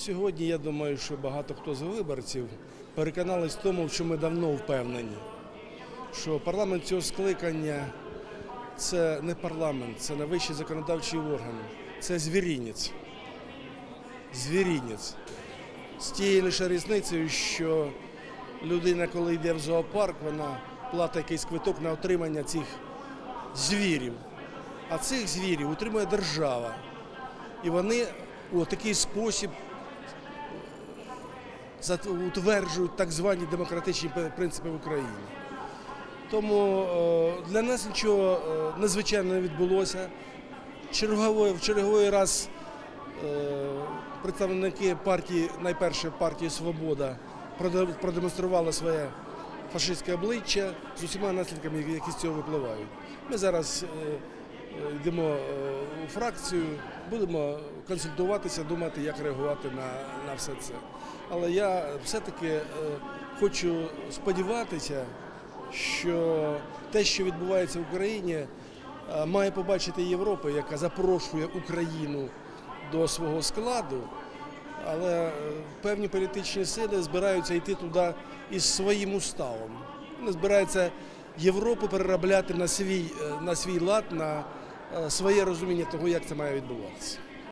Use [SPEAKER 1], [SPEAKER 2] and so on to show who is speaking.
[SPEAKER 1] Сьогодні я думаю, що багато хто з виборців переконались в тому, що ми давно впевнені, що парламент цього скликання це не парламент, це найвищий законодавчий орган, це звірінець. Звірінець. З тією лише різницею, що людина, коли йде в зоопарк, вона платить якийсь квиток на отримання цих звірів. А цих звірів утримує держава. І вони у такий спосіб утверджують так звані демократичні принципи в Україні. Тому е, для нас нічого е, незвичайного не відбулося. Черговий, в черговий раз е, представники партії, найперше партії Свобода, проде- продемонстрували своє фашистське обличчя з усіма наслідками, які з цього випливають. Ми зараз йдемо е, у фракцію, будемо консультуватися, думати, як реагувати на, на все це. Але я все-таки е, хочу сподіватися, що те, що відбувається в Україні, е, має побачити Європа, яка запрошує Україну до свого складу. Але е, певні політичні сили збираються йти туди із своїм уставом. Вони збираються Європу переробляти на свій, е, на свій лад, на е, своє розуміння того, як це має відбуватися.